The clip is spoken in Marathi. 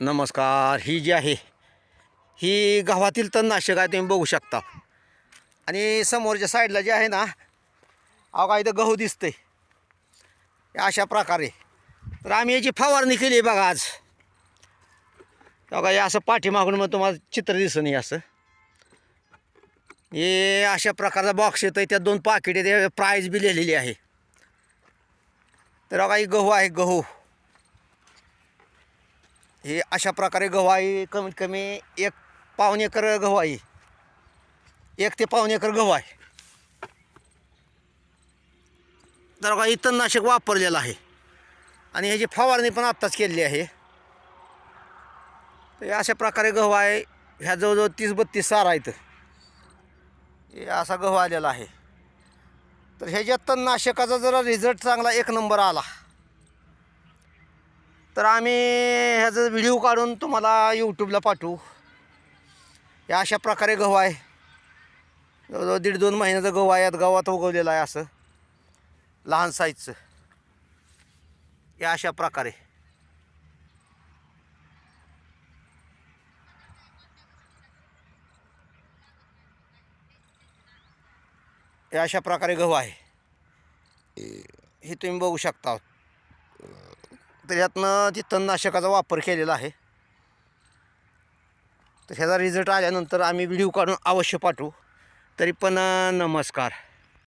नमस्कार ही जी आहे ही गव्हातील तणनाशक आहे तुम्ही बघू शकता. आणि समोरच्या साईडला जे आहे ना अहो का इथं गहू दिसते अशा प्रकारे. तर आम्ही याची फवारणी केली आहे बघा आज. बघा हे असं पाठीमागून मग तुम्हाला चित्र दिसत नाही असं. हे अशा प्रकारचा बॉक्स येतो आहे त्यात दोन पाकिट आहे प्राईज बी लिहिलेली आहे. तर बघा ही गहू आहे गहू. हे अशा प्रकारे गहू आहे कमीत कमी एक पावन एकर गहू आहे एक ते पावन एकर गहू आहे तर बघा तणनाशक वापरलेलं आहे. आणि ह्याची फवारणी पण आत्ताच केलेली आहे. तर हे अशा प्रकारे गहू आहे ह्या जवळजवळ तीस बत्तीस सारा आहेत. हे असा गहू आलेला आहे. तर ह्याच्यात तणनाशकाचा जरा रिझल्ट चांगला एक नंबर आला. तर आम्ही ह्याचा व्हिडिओ काढून तुम्हाला यूट्यूबला पाठवू. हे अशा प्रकारे गहू आहे. जवळजवळ दीड दोन महिन्याचा गहू आहे. यात गव्हात उगवलेला आहे असं. लहान साईजचं हे अशा प्रकारे. हे अशा प्रकारे गहू आहे. हे तुम्ही बघू शकता. त्याच्यातनं जे तणनाशकाचा वापर केलेला आहे तर ह्याचा रिझल्ट आल्यानंतर आम्ही व्हिडिओ काढून अवश्य पाठवू. तरी पण नमस्कार.